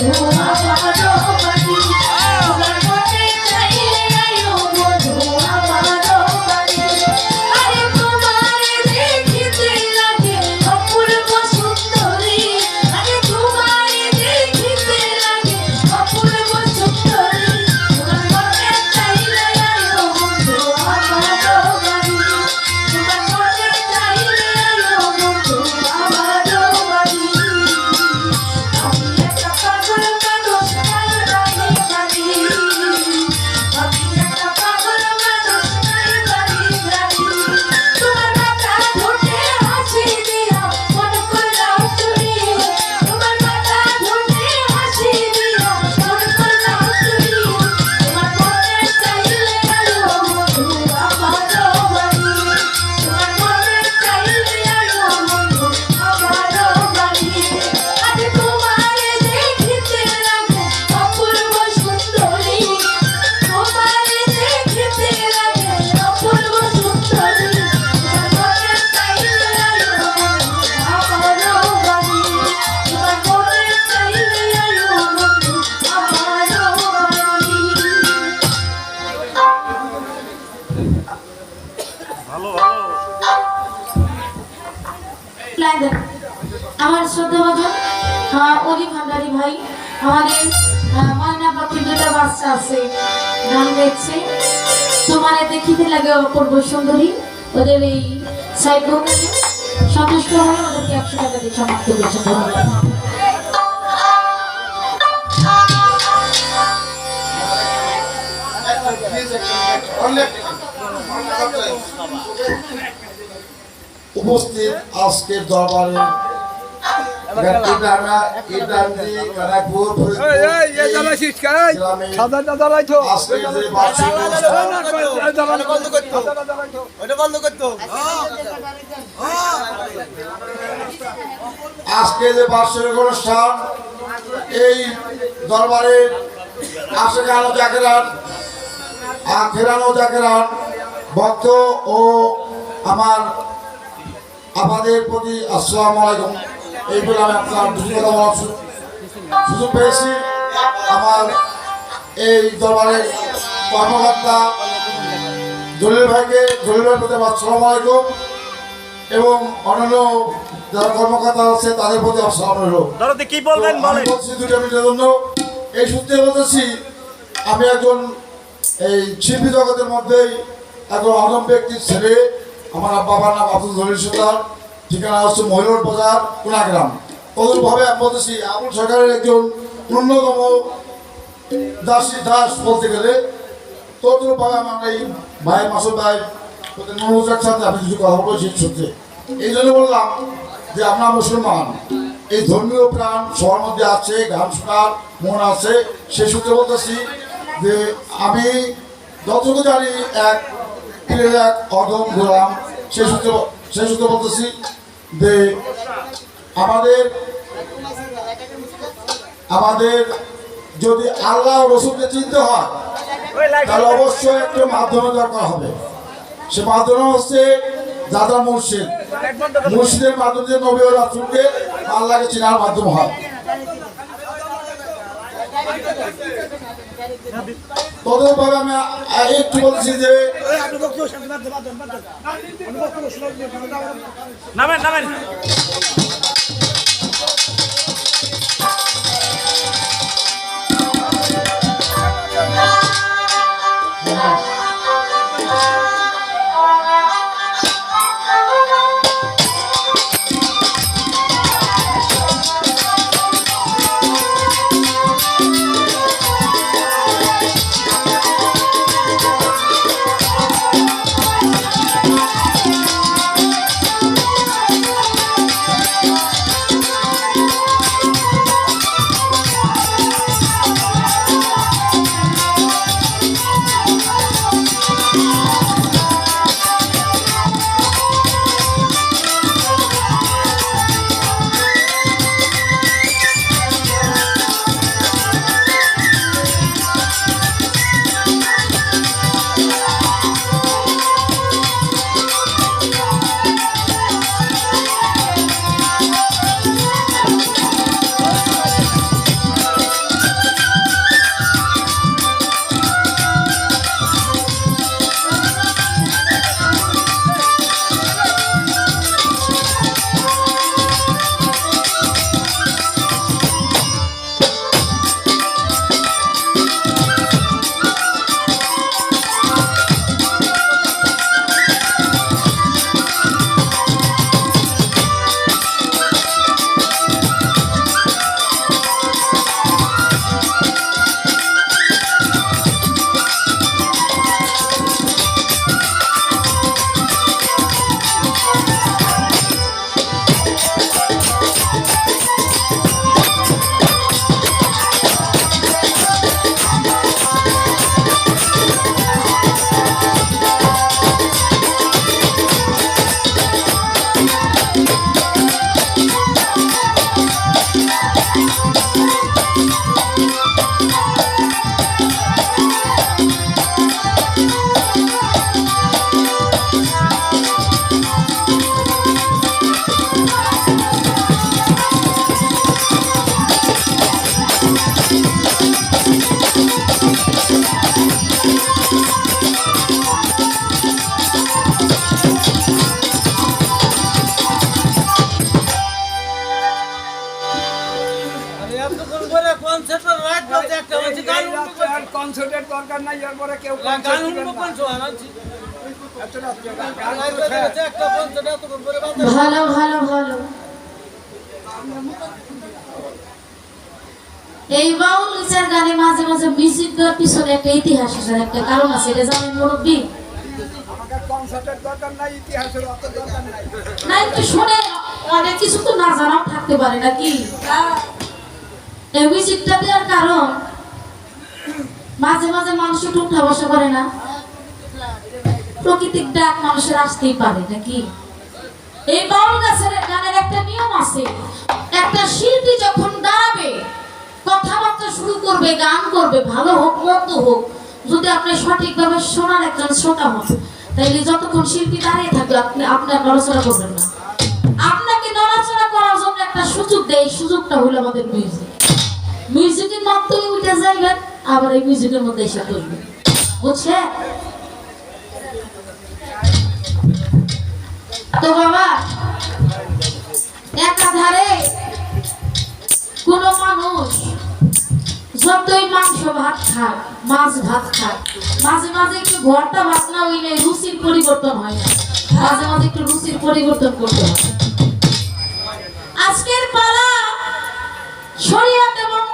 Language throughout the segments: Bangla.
Oh. সমাপ্ত করছে উপস্থিত আজকের দরবারে বন্ধ করতো আজকে যে বার্ষিক অনুষ্ঠান, এই দরবারের আশেখানো জাকেরান আখেরানো জাকেরান ভক্ত ও আমার আমাদের প্রতি আসসালাম আলাইকুম। এই বলে আমি আপনার সু- সুযোগ পেয়েছি আমার এই দরবারের কর্মকর্তা জলিল ভাইকে জলিল ভাইয়ের প্রতি আমার আলাইকুম এবং অন্যান্য যারা কর্মকর্তা আছে তাদের প্রতি রইল। কি বলবেন বলেন? বলছি দুটো মিনিটের জন্য। এই সূত্রে বলতেছি আমি একজন এই শিল্পী জগতের মধ্যেই একজন অদম ব্যক্তির ছেলে। আমার বাবার নাম আব্দুল জলিল সুলতান। ঠিকানা হচ্ছে মহিলার বাজার কোনাগ্রাম। তদুরভাবে আমি বলতেছি আবুল সরকারের একজন অন্যতম দাসী দাস বলতে গেলে তদুরভাবে আমার এই ভাই মাসুদ ভাই মনোজার সাথে আমি কিছু কথা বলছি সূত্রে। এই জন্য বললাম যে আমরা মুসলমান, এই ধর্মীয় প্রাণ সবার মধ্যে আছে, গান শোনার মন আছে, সে সূত্রে বলতেছি যে আমি যতটুকু জানি, এক এক অদম গোলাম, সে সূত্রে সে সূত্রে বলতেছি যে আমাদের আমাদের যদি আল্লাহ রসুলকে চিনতে হয়, তাহলে অবশ্যই একটা মাধ্যমে দরকার হবে। সে মাধ্যমে হচ্ছে দাদা মসজিদ মসজিদের মাধ্যমে নবী ও রাসুলকে আল্লাহকে চেনার মাধ্যম হয়। তদভাবে আমি একটু বলছি যে নামেন নামেন। ভালো ভালো ভালো। এই বাউল বিচার গানে মাঝে মাঝে মিউজিক দেওয়ার পিছনে একটা ইতিহাস আছে একটা কারণ আছে এটা জানেন মুরব্বী? কনসার্টের দরকার নাই ইতিহাসের অত দরকার নাই। না একটু শুনে অনেক কিছু তো না জানাও থাকতে পারে নাকি? এই মিউজিকটা দেওয়ার কারণ মাঝে মাঝে মানুষ একটু বসা করে না। প্রকৃতিক ডাক মানুষের আসতেই পারে, নাকি? এই বাউল গাছের গানের একটা নিয়ম আছে, একটা শিল্পী যখন দাঁড়াবে কথাবার্তা শুরু করবে, গান করবে, ভালো হোক, মন্দ হোক, যদি আপনি সঠিকভাবে শোনার একজন শ্রোতা হন, তাইলে যতক্ষণ শিল্পী দাঁড়িয়ে থাকবে, আপনি আপনার নড়াচড়া করবেন না। আপনাকে নড়াচড়া করার জন্য একটা সুযোগ দেয় সুযোগটা হলো আমাদের মিউজিক মিউজিকের মাধ্যমে উঠে যাইবেন আবার এই মিউজিকের মধ্যে এসে করবেন বুঝছেন তো বাবা, একাধারে কোন মানুষ যতই মাংস ভাত খাক, মাছ ভাত খাক, মাঝে মাঝে একটু ঘরটা ভাত না হইলে রুচির পরিবর্তন হয় না। মাঝে মাঝে একটু রুচির পরিবর্তন করতে হয়। আজকের পালা শরীয়ত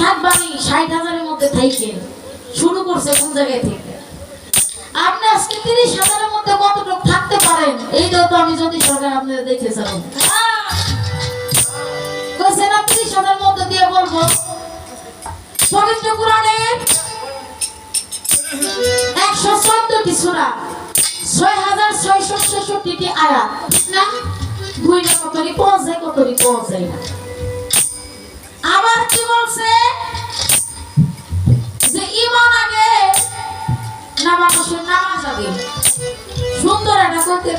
থাকবানি ষাট হাজারের মধ্যে থাইকে শুরু করছে কোন জায়গায় থেকে? আপনি আজকে তিরিশ হাজারের মধ্যে কতটুকু থাকতে পারেন? এইটাও তো আমি যদি সরকার আপনাদের দেখে যাব একশো চোদ্দটি সুরা, ছয় হাজার ছয়শো ছেষট্টিটি আয়াত। না? দুই না কতরি পৌঁছে কতরি পৌঁছে না। আবার কি বলছে? যে ইমান আগে না মানুষের নামাজ আগে। সুন্দর একটা করতে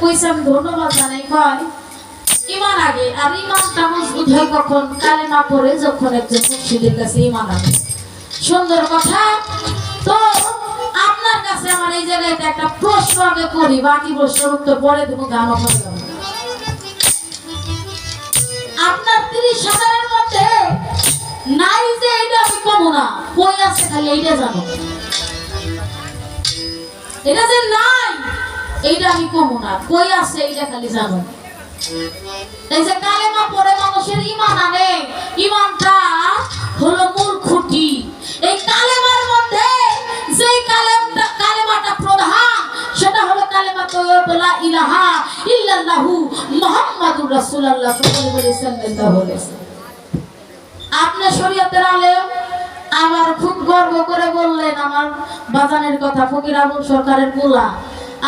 ধন্যবাদ জানাই ইমান আগে, আর ইমানটা মজবুত হয় কখন? পড়ে যখন একজন কাছে ইমান আগে সুন্দর কথা। তো আপনার কাছে আমার এই জায়গায় একটা প্রশ্ন আগে করি, বাকি প্রশ্নের উত্তর পরে দেবো গান আপনার তিরিশ হাজারের এই কালেমার মধ্যে যে কালেমটা, কালেমাটা প্রধান, সেটা হলো কালেমা তৈয়বা ইলাহা ইল্লাল্লাহু মুহাম্মাদুর রাসূলুল্লাহ, সাল্লাল্লাহু আলাইহি ওয়াসাল্লাম আপনি শরীয়তের আলেম আমার খুব গর্ব করে বললেন আমার বাজানের কথা, ফকির আবুল সরকারের পোলা।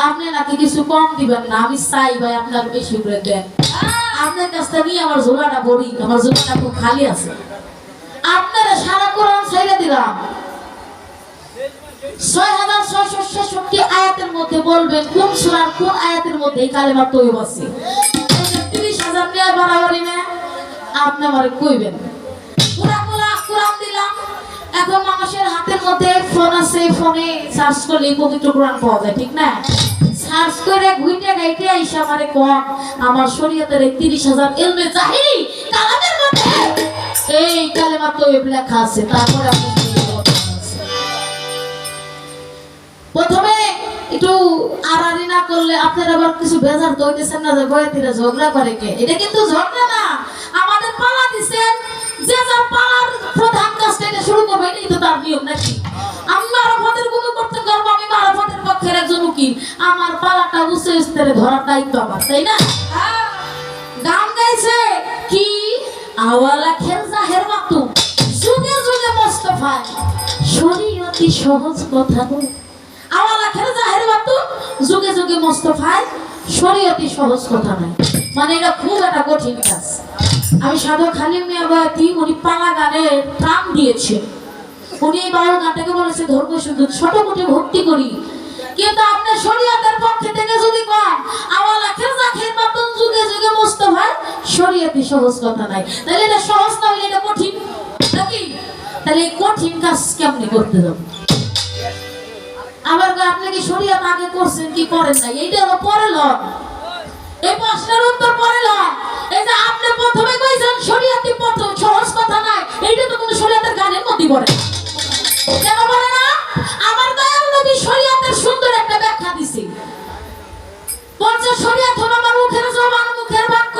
আপনি নাকি কিছু কম দিবেন না, আমি চাই ভাই আপনার বেশি করে দেন। আপনার কাছ থেকে আমার ঝোলাটা ভরি আমার ঝোলাটা খুব খালি আছে। আপনারা সারা কোরআন ছেড়ে দিলাম। ছয় হাজার ছয়শো ছেষট্টি আয়াতের মধ্যে বলবেন, কোন সুরার কোন আয়াতের মধ্যে এই কালেমা তৈব আছে? তিরিশ হাজার নেওয়া বাড়াবাড়ি না আপনি আমার কইবেন। দিলাম। এখন মানুষের হাতের মধ্যে ফোন আছে ফোনে সার্চ করলে পবিত্র কোরআন পাওয়া যায়, ঠিক না? সার্চ করে ঘুইটে আইসা আমারে কম আমার শরীয়তের তিরিশ হাজার এলমে জাহিরি কালামের মধ্যে। এই কালেমা তো লেখা আছে, তারপরে প্রথমে একটু আড়াড়ি না করলে আপনার আবার কিছু বেজার তো হইতেছেন না যে বয়াতিরা ঝগড়া করে কে? এটা কিন্তু ঝগড়া না। আমাদের পালা দিছেন যে প্রধান এটা শুরু করবে, এটাই তো তার নিয়ম নাকি? করতে পারব আমি আমার পালাটা তাই না? গাইছে কি? যুগে যুগে মোস্তফায়। শরীয়তি সহজ কথা নয় মাতুম যুগে যুগে মোস্তফায়। সহজ কথা নয় মানে এটা খুব একটা কঠিন কাজ। আমি সাধক খালিম মিয়া বয়াতি উনি পালা গানের প্রাণ দিয়েছেন উনি এই বাউল গানটাকে বলেছে, ধর্ম শুধু ছোট মোটে ভক্তি করি। কিন্তু আপনার শরীয়তের পক্ষে থেকে যদি কন, আমার লাখের জাখের মতন যুগে যুগে ভাই শরীয়তে সহজ কথা নাই। তাহলে এটা সহজ না হলে এটা কঠিন। নাকি? তাহলে এই কঠিন কাজ কেমনি করতে যাব আবার আপনি কি শরীয়ত আগে করছেন, কি করেন নাই? এইটা হলো পরে লন এই প্রশ্নের উত্তর পরে লন এই যে আপনি প্রথমে কইছেন শরীয়তে প্রথম সহজ কথা নাই। এইটা তো কোনো শরীয়তের গানের মধ্যে পড়ে কেন বলে না? আমার দয়াল নবী শরীয়তের সুন্দর একটা ব্যাখ্যা দিছি। বলছে, শরীয়ত হলো আমার মুখের জবান, মুখের বাক্য।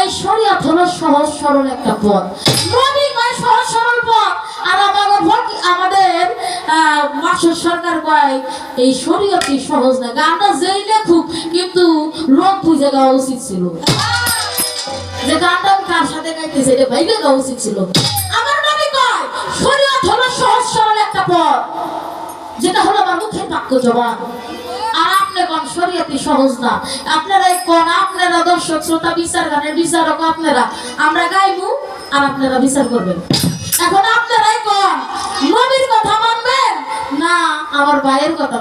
এই শরীয়ত হলো সহজ, সরল একটা পথ। যেটা হলো মুখের বাক্য জবান আর আপনি কোন শরীয়তি সহজ না। আপনারা আপনারা দর্শক, শ্রোতা, বিচার গানের বিচারক আপনারা, আমরা গাইবো আর আপনারা বিচার করবেন। এখন আপনারাই কোন, নবীর কথা না, আমার কথা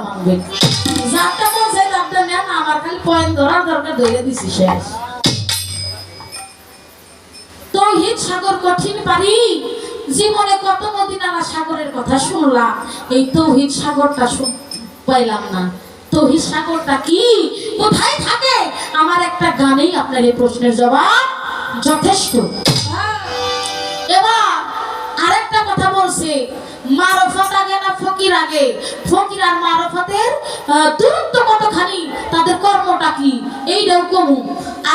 যারটা বলছে নেন আমার খালি পয়েন্ট ধরার দরকার ধরে দিছি শেষ। সাগর কঠিন পারি, জীবনে কত নদী নালা সাগরের কথা শুনলাম। এই তৌহিদ সাগরটা পাইলাম না। তৌহিদ সাগরটা কি? কোথায় থাকে? আমার একটা গানেই আপনার এই প্রশ্নের জবাব যথেষ্ট। এবার আরেকটা কথা বলছে। মারফত আগে না ফকির আগে ফকির আর মারফতের দূরত্ব কতখানি? তাদের কর্মটা কি? এইটাও কমু।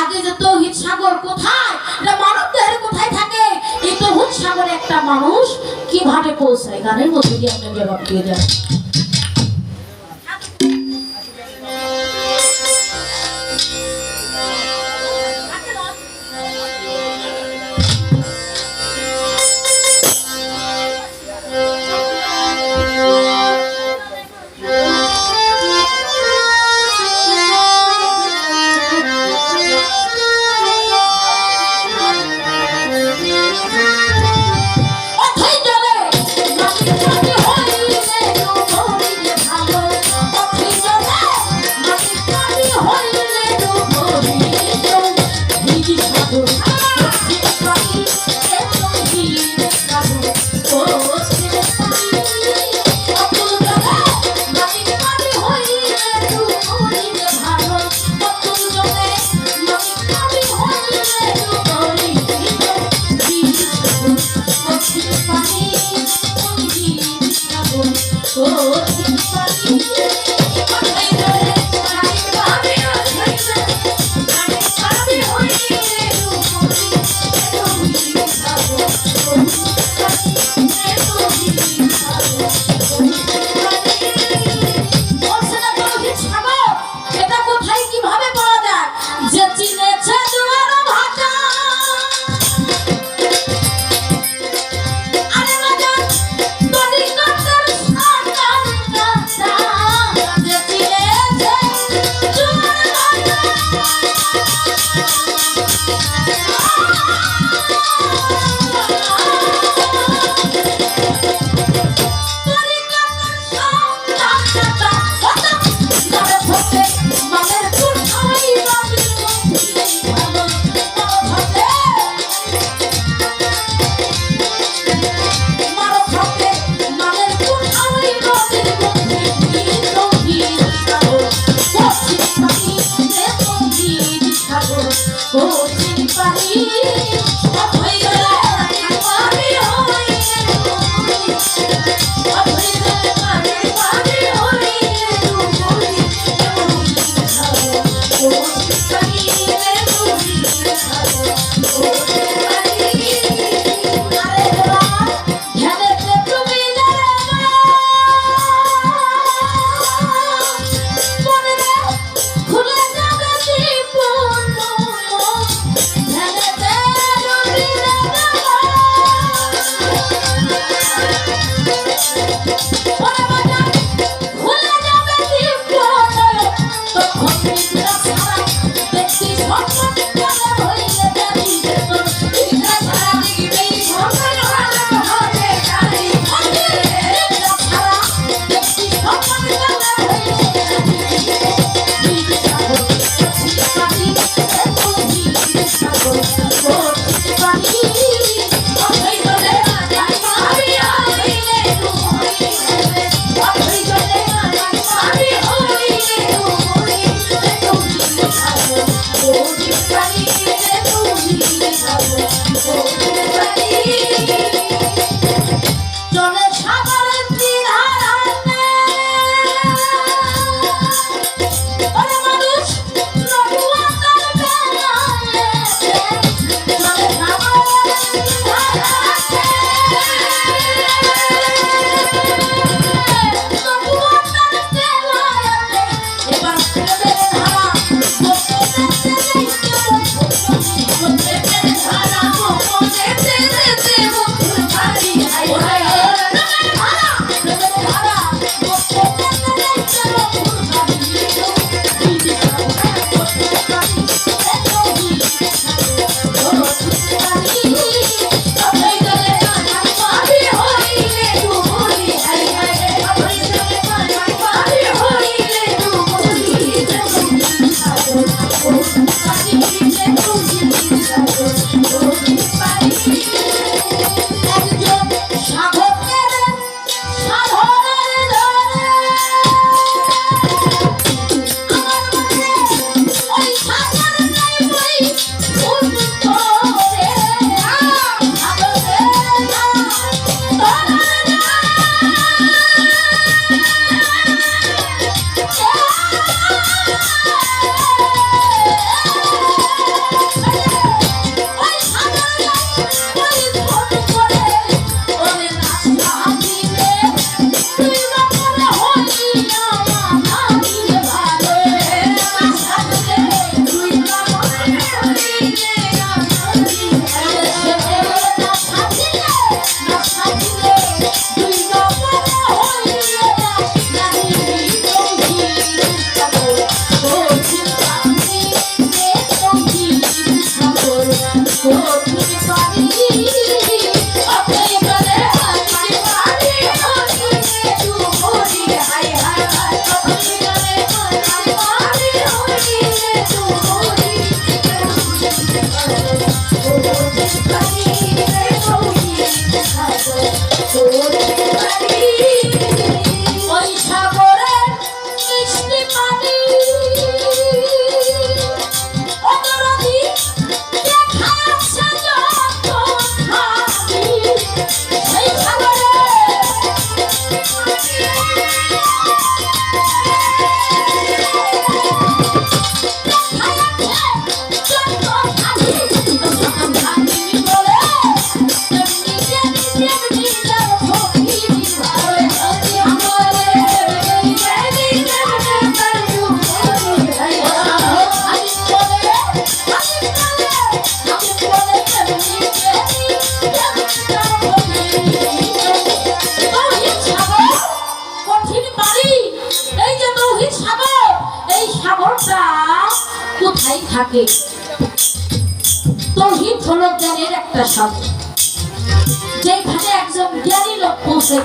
আগে যে তৌহিদ সাগর কোথায়? এটা মানব দেহের কোথায় থাকে? এই তৌহিদ সাগরে একটা মানুষ কীভাবে পৌঁছায়? গানের মধ্যে দিয়ে আপনি জবাব দিয়ে যান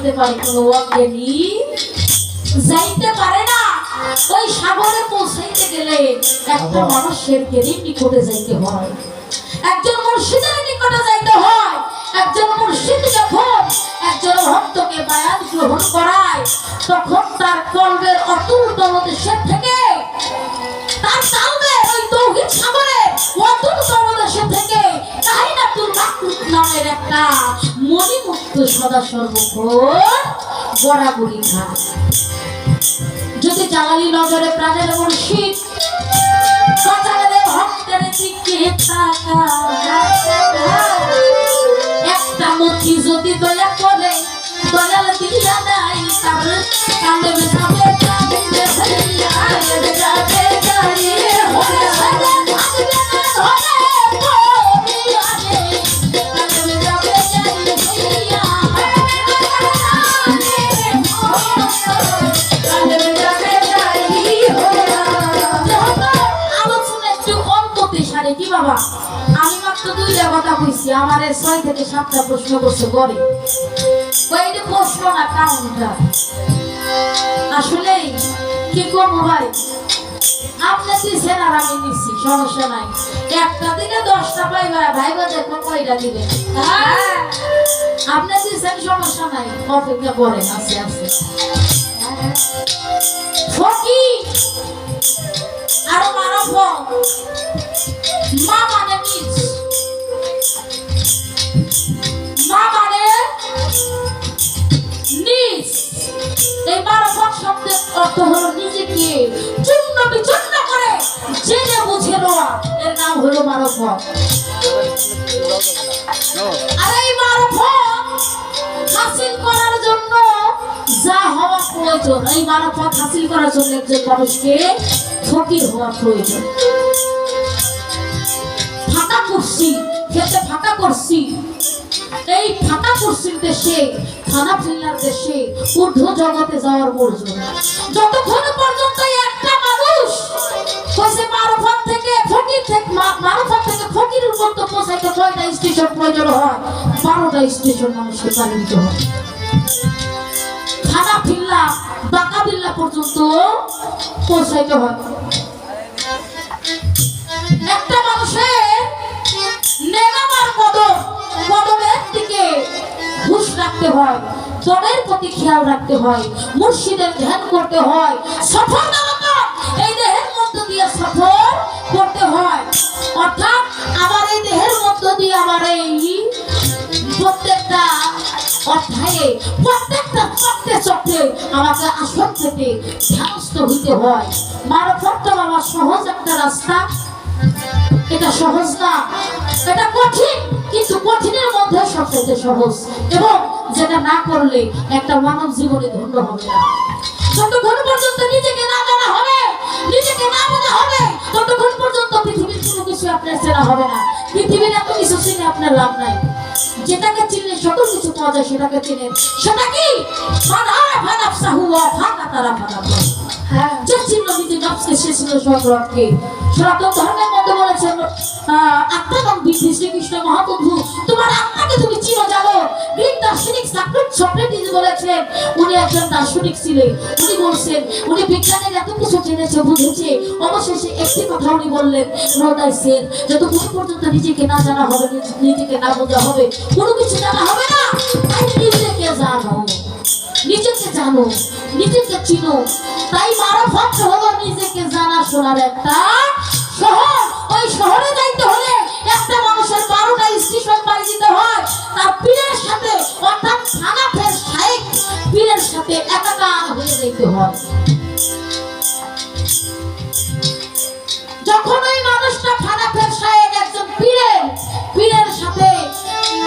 পৌঁছাইতে পারে কোনো অজ্ঞানী যাইতে পারে না। ওই সাগরে পৌঁছাইতে গেলে একটা মানুষের জ্ঞানীর নিকটে যাইতে হয়। একজন মুর্শিদের নিকটে যাইতে হয়। একজন মুর্শিদ যখন একজন ভক্তকে বায়ান গ্রহণ করায় তখন তার কল্পের অতুল তলদেশের থেকে তার কালবে ওই তৌহিদ সাগরে অতুল তলদেশের থেকে কাহিনাতুল মাকরুত নামের একটা মণিমুক্ত সদা সর্বক্ষণ গড়াগড়ি খায় যদি জালালি নজরে প্রাণের মুর্শিদ সকালে ভক্তের দিকে একটা মুখি যদি দয়া করে, দয়াল দিয়া কান্দে গাড়ি সারে কি বাবা? আমি মাত্র দুইটা কথা কইছি আমার ছয় থেকে সাতটা প্রশ্ন করছে কয়েকটি প্রশ্ন না কাউন্টার আসলে কি করব ভাই? আপনি দিচ্ছেন আর আমি সমস্যা নাই। একটা দশটা কয়টা হ্যাঁ? আপনি দিচ্ছেন সমস্যা নাই? অপেক্ষা করেন আরও মানব মা মানে নিজ মা মানে নিজ এই মানব শব্দের অর্থ হলো নিজেকে চূর্ণ বিচূর্ণ করে, জেনে বুঝে নেওয়া। হলো মানব আর এই মানব হাসিল করার জন্য যা হওয়া প্রয়োজন, এই মানব হাসিল করার জন্য একজন মানুষকে ফকির হওয়া প্রয়োজন। ফাঁকা করছি খেতে ফাঁকা করছি। এই ফাঁকা করছির দেশে খানা ফিল্লার দেশে, ঊর্ধ্ব জগতে যাওয়ার প্রয়োজন যতক্ষণ পর্যন্ত একটা মানুষ কইছে মারফত থেকে ফকির থেকে মারফত থেকে ফকিরের পর্যন্ত পৌঁছাইতে কয়টা স্টেশন প্রয়োজন হয়? বারোটা স্টেশন মানুষকে দিতে হয়। ফিল্লা বাঁকা বিল্লা পর্যন্ত পৌঁছাইতে হয়। একটা মানুষের নেগামার কদম, কদমের দিকে হুশ রাখতে হয় জনের প্রতি খেয়াল রাখতে হয়, মুর্শিদের ধ্যান করতে হয় নামক এই দেহের মধ্য দিয়ে সফর করতে হয়। অর্থাৎ আমার এই দেহের মধ্য দিয়ে আমার এই প্রত্যেকটা অধ্যায়ে প্রত্যেকটা চক্রে চক্রে আমাকে আসন থেকে ধ্যানস্থ হইতে হয়। মারফতটা আমার সহজ একটা রাস্তা। এটা সহজ না। এটা কঠিন, কিন্তু কঠিনের মধ্যে সবচেয়ে সহজ। এবং যেটা না করলে একটা মানব জীবনে ধন্য হবে না। যতক্ষণ পর্যন্ত নিজেকে না জানা হবে, নিজেকে না বোঝা হবে, ততক্ষণ পর্যন্ত পৃথিবীর কোনো কিছু আপনার চেনা হবে না। পৃথিবীর এত কিছু চিনে আপনার লাভ নাই। যেটাকে চিনলে সকল কিছু পাওয়া যায় সেটাকে চিনেন সেটা কি? হ্যাঁ চিনো উনি একজন দার্শনিক ছিলেন উনি বলছেন, উনি বিজ্ঞানের এত কিছু জেনেছে, বুঝেছে। অবশেষে একটি কথা উনি বললেন সেন যতক্ষণ পর্যন্ত নিজেকে না জানা হবে, নিজ- নিজেকে না বোঝা হবে কোনো কিছু জানা হবে না? তাই নিজেকে জানো? নিজেকে জানো, নিজেকে চিনো। তাই মারফত হলো নিজেকে জানা শোনার একটা শহর। ওই শহরে যাইতে হলে একটা মানুষের বারোটা স্টেশন বাড়ি দিতে হয়। তার পীরের সাথে, অর্থাৎ থানা ফের সাহেব পীরের সাথে একাকার হয়ে যেতে হয়। যখন ওই মানুষটা থানা ফের সাহেব একজন পীরের পীরের সাথে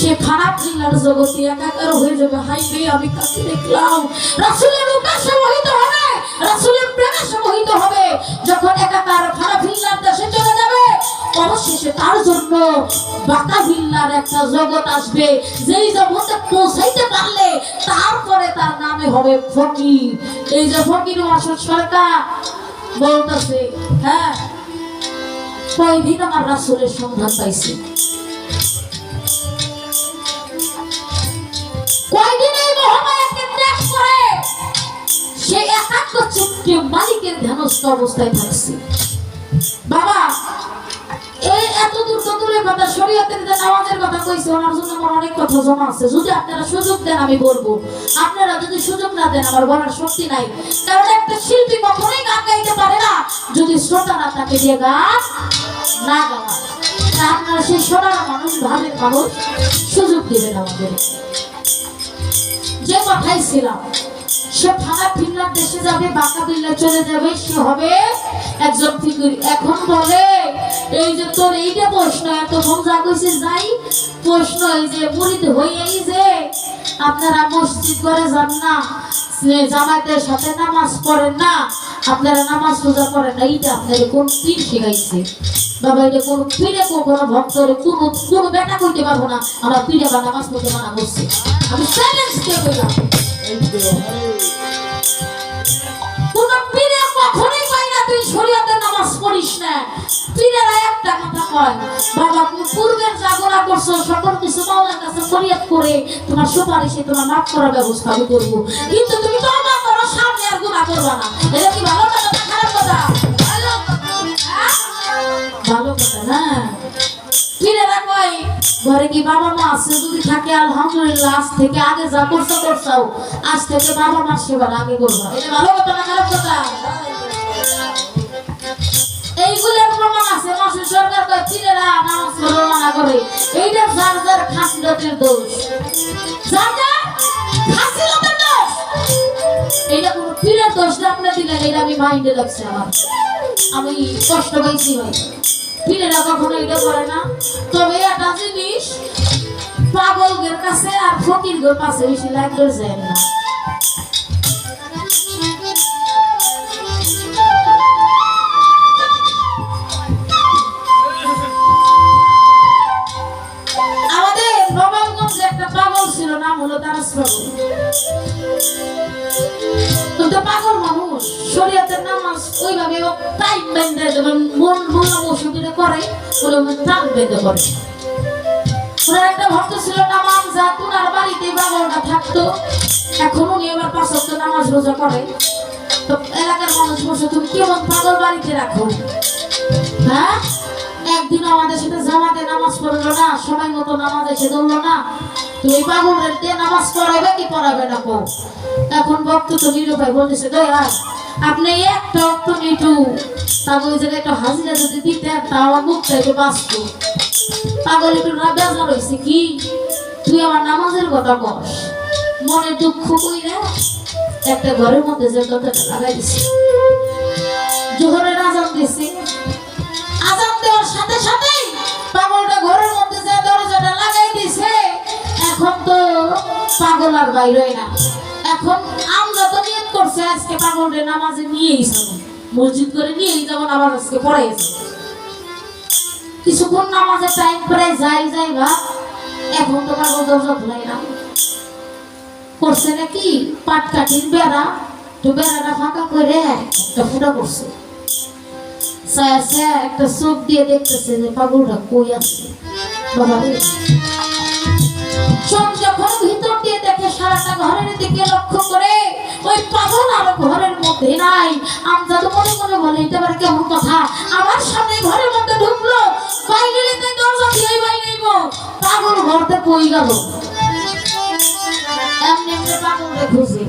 সে খারাপ জিল্লার জগতে একাকার হয়ে যাবে। হাই রে, আমি কাছে দেখলাম রাসুলের রূপে মোহিত হবে, রাসুলের প্রেমে মোহিত হবে। যখন একাকার খারাপ হিল্লার দেশে চলে যাবে, অবশেষে তার জন্য বাঁকা হিল্লার একটা জগৎ আসবে। যেই জগতে পৌঁছাইতে পারলে তারপরে তার নামে হবে ফকির। এই যে ফকির মাসুদ সরকার, বলতেছে হ্যাঁ কয়দিন আমার রাসুলের সন্ধান পাইছি। কয়দিন এই একাত্ম চিত্তে মালিকের ধ্যানস্থ অবস্থায় থাকছে। বাবা, এই এত দূর তো কথা, শরীয়তের যে কথা কইছে, ওনার জন্য আমার অনেক কথা আছে। যদি আপনারা সুযোগ দেন, আমি বলব। আপনারা যদি সুযোগ না দেন, আমার বলার শক্তি নাই। কারণ একটা শিল্পী কখনোই গান গাইতে পারে না, যদি শ্রোতারা তাকে দিয়ে গান না গাওয়া। আপনারা সেই শোনার মানুষ, ভাবের মানুষ, সুযোগ দেবেন আমাদের। যে কথাই ছিলাম, সে থানা ফিনল্যান্ড দেশে যাবে বাঁকা বিল্লা চলে যাবে, সে হবে একজন ফিগুরি এখন বলে, এই যে তোর এইটা প্রশ্ন এত মজা কইছে যাই প্রশ্ন, এই যে মুড়িদ হইয়াই যে আপনারা মসজিদ করে যান না জামাতের সাথে নামাজ পড়েন না আপনারা নামাজ পূজা করেন না, এইটা আপনাদের কোন পীর শিখাইছে? বাবা, এটা কোন পীরে কোনো ভক্তরে কোনো কোনো বেটা কইতে পারব না, আমরা পীরে বা নামাজ পড়তে মানা করছি। আমি চ্যালেঞ্জ দিয়ে কোন পীরে কখনোই না, তুই শরীয়তের নামাজ পড়িস না। পীরেরা একটা কথা কয়, বাবা পূর্বের করছ, সকল কিছু কাছে ফরিয়াদ করে তোমার সুপারিশে তোমার মাফ করার ব্যবস্থা আমি করব। কিন্তু তুমি তওবা আর করবা না না না ঘরে কি বাবা মা যদি থাকে আলহামদুলিল্লাহ আজ থেকে আগে যা করছ করছাও আজ থেকে বাবা মার ভালো কথা না খারাপ কথা এইগুলোর মাসুর সরকার কয় পীরেরা নামাজ পড়া মানা করে এইটা এইটা কোনো পীরের দোষ না আপনি দিলেন এটা আমি মাইন্ডে লাগছে আমার। আমি কষ্ট পাইছি ভাই। পীরেরা কখনো এটা করে না। তবে একটা জিনিস, পাগলদের কাছে আর ফকিরদের কাছে বেশি লাগবে যায় না। আমাদের একটা পাগল ছিল, নাম হলো দারাস পাগল তো পাগল মানুষ, শরীয়তের নামাজ ওইভাবে টাইম বেঁধে যেমন মন মোল্লা মসুদিনে করে ওরকম টান বেঁধে করে। একটা ভক্ত ছিল, নামাজ যা তুনার বাড়িতে পাগলটা থাকতো এখন এবার পাঁচ নামাজ রোজা করে। তো এলাকার মানুষ বসে তুমি কেমন পাগল বাড়িতে রাখো? হ্যাঁ? একদিন আমাদের সাথে জামাতে নামাজ পড়ল না, সময় মতো নামাজ এসে ধরলো না। দিয়ে নামাজ পড়াবে কি পড়াবে না কো? এখন ভক্ত তো বলতেছে আপনি একটা একটা হাজিরা যদি দিতেন তা আমার একটু বাঁচত। পাগল একটু না বেজার হয়েছে, কি? তুই আমার নামাজের কথা বস মনে দুঃখ কইরা একটা ঘরের মধ্যে যে কথাটা লাগাই দিছে। জোহরের আজান দিছে আর বাইরে না। এখন আমরা তো নিয়ত করছে, আজকে পাগলরে নামাজে নিয়েই যাব। মসজিদ করে নিয়েই যাব আবার আজকে পড়াই কিছুক্ষণ নামাজের টাইম প্রায় যাই যাই বা এখন তো পাগল দরজা ভুলাই না। করছে নাকি? পাট কাঠির বেড়া, তো বেড়াটা ফাঁকা করে একটা ফুটা করছে। একটা চোখ দিয়ে দেখতেছে যে পাগলটা কই আছে। বাবা যখন দেখে ঘরের দিকে লক্ষ্য করে, ওই পাগল আর ঘরের মধ্যে নাই। আমজাদ মনে মনে বলে, এটা আবার কেমন কথা? আমার সামনে ঘরের মধ্যে ঢুকলো, বাইরে দরজা দিয়ে বাইরে পাগল ঘরতে কই গেল? এমনি এমনি পাগল খুঁজে